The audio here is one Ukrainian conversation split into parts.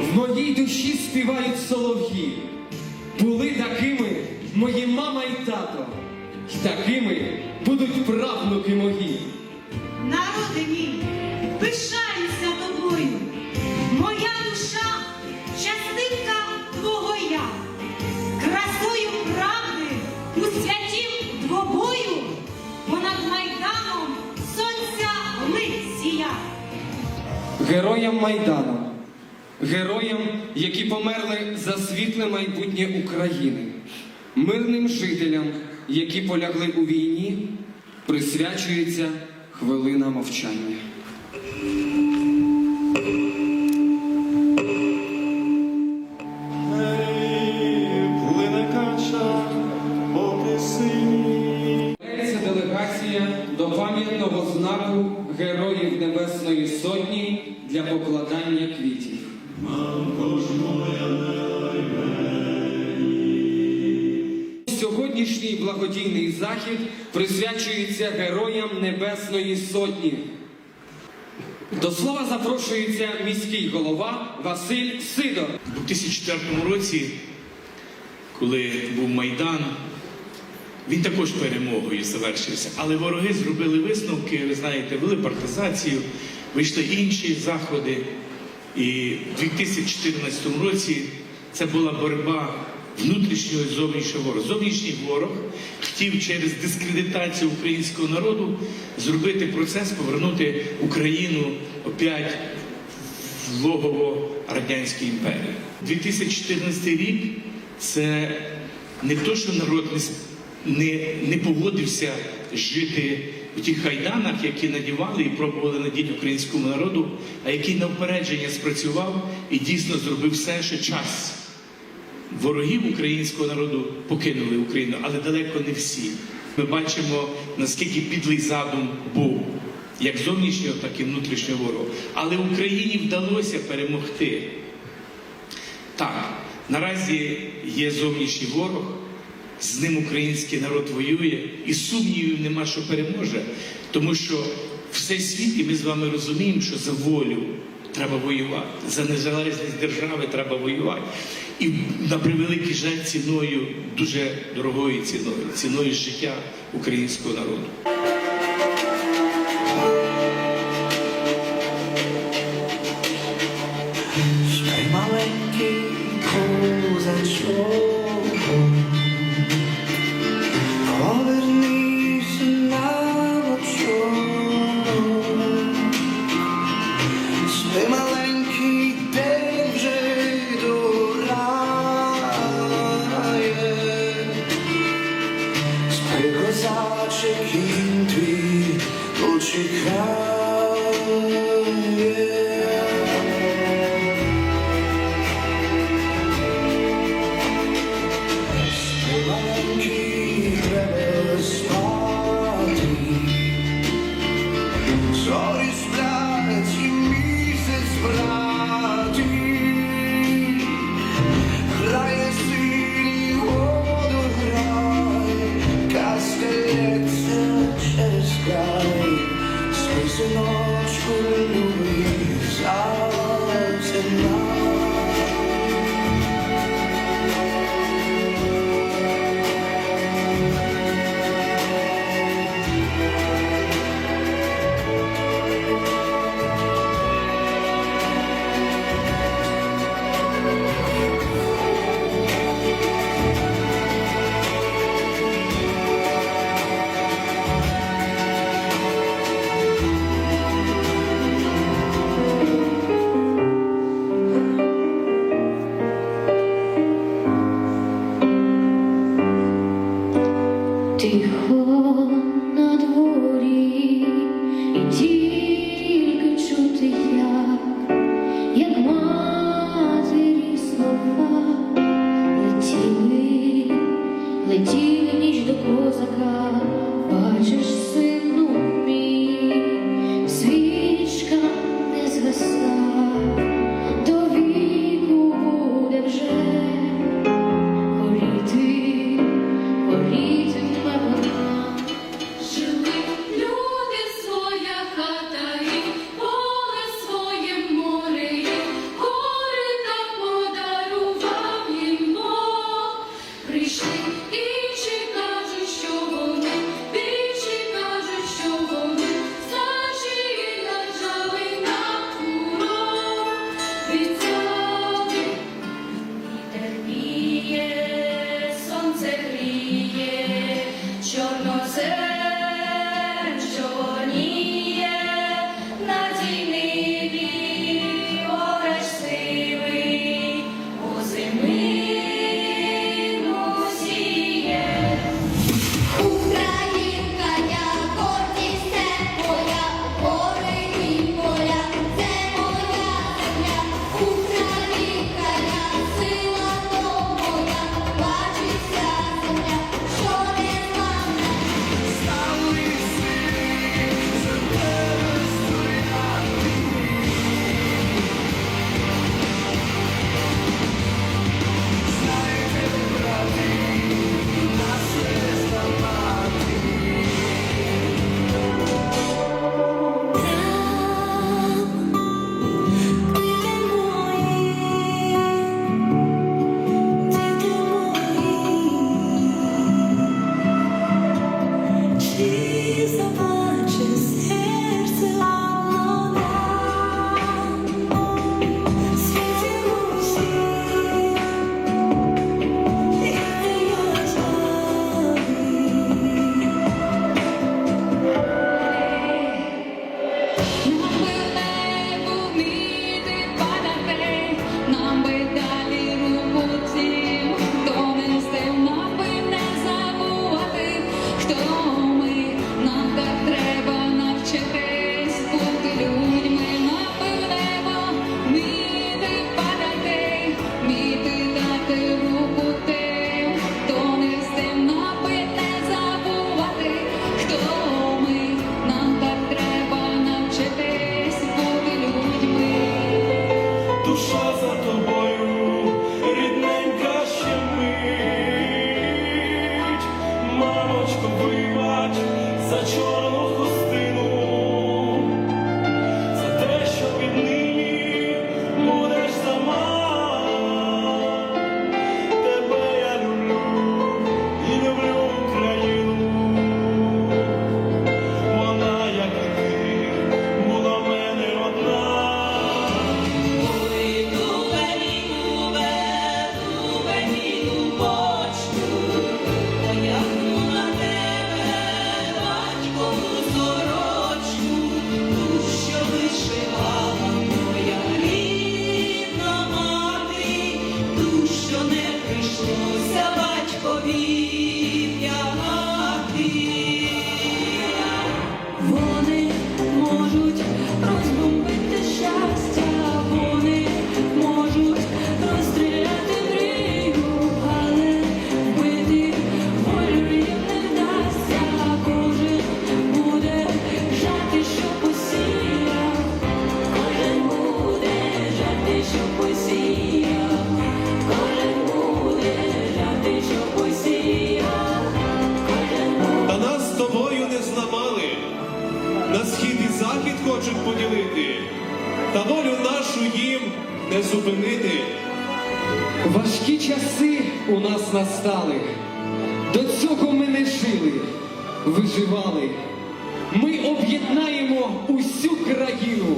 В моїй душі співають солов'ї. Були такими мої мама і тато, і такими будуть правнуки мої. Народи мій, пишаюся тобою, моя душа частинка твого я, красою правди у святім двобою, понад майданом сонця лить сія. Героям Майдану, героям, які померли за світле майбутнє України, мирним жителям, які полягли у війні, присвячується хвилина мовчання. До пам'ятного знаку Героїв Небесної Сотні для покладання квітів. Сьогоднішній благодійний захід присвячується Героям Небесної Сотні. До слова запрошується міський голова Василь Сидор. У 2004 році, коли був Майдан, він також перемогою завершився. Але вороги зробили висновки, ви знаєте, вели партизацію, вийшли інші заходи. І в 2014 році це була боротьба внутрішнього і зовнішнього ворога. Зовнішній ворог хотів через дискредитацію українського народу зробити процес, повернути Україну опять в логово Радянської імперії. 2014 рік це не то, що народ не, не, погодився жити в тих хайданах, які надівали і пробували надіти українському народу, а який на впередження спрацював і дійсно зробив все, що час ворогів українського народу покинули Україну, але далеко не всі. Ми бачимо, наскільки підлий задум був, як зовнішнього, так і внутрішнього ворога. Але Україні вдалося перемогти. Так, наразі є зовнішній ворог, з ним український народ воює, і сумнівів нема, що переможе, тому що все світ, і ми з вами розуміємо, що за волю треба воювати, за незалежність держави треба воювати. І на превеликий жаль ціною, дуже дорогою ціною, ціною життя українського народу. and all true memories and tonight. tu só що не прийшлося батькові. Нас. До цього ми не жили, виживали. Ми об'єднаємо усю країну.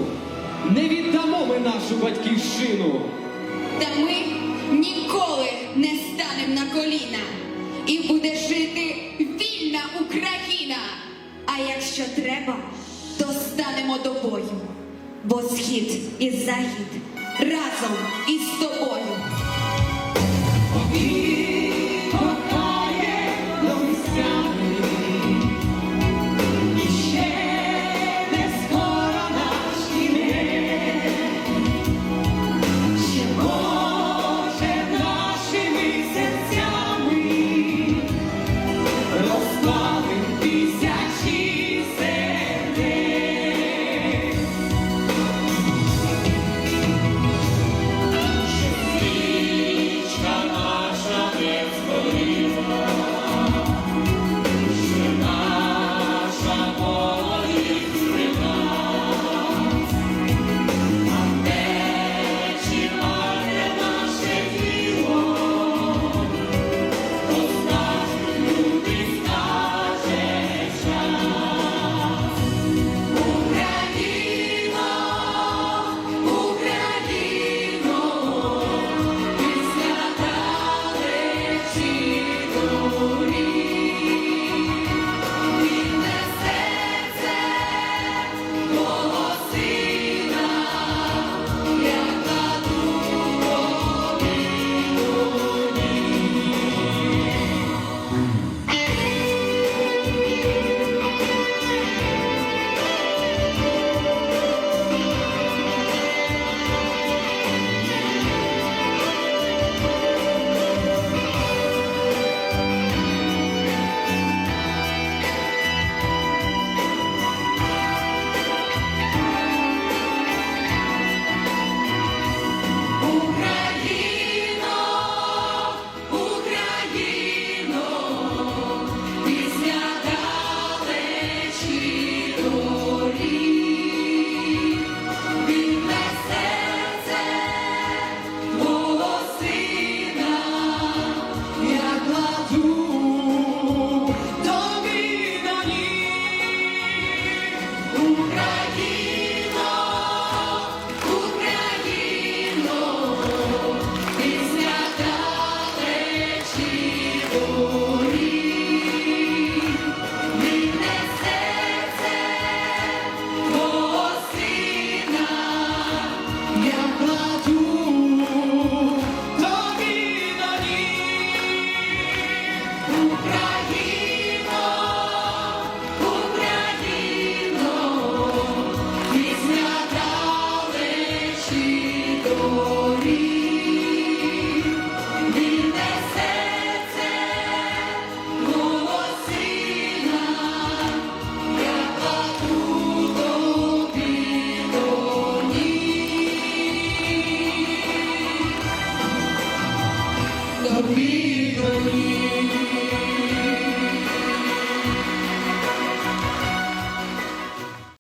Не віддамо ми нашу батьківщину. Та ми ніколи не станемо на коліна. І буде жити вільна Україна. А якщо треба, то станемо до бою. Бо схід і захід разом із тобою.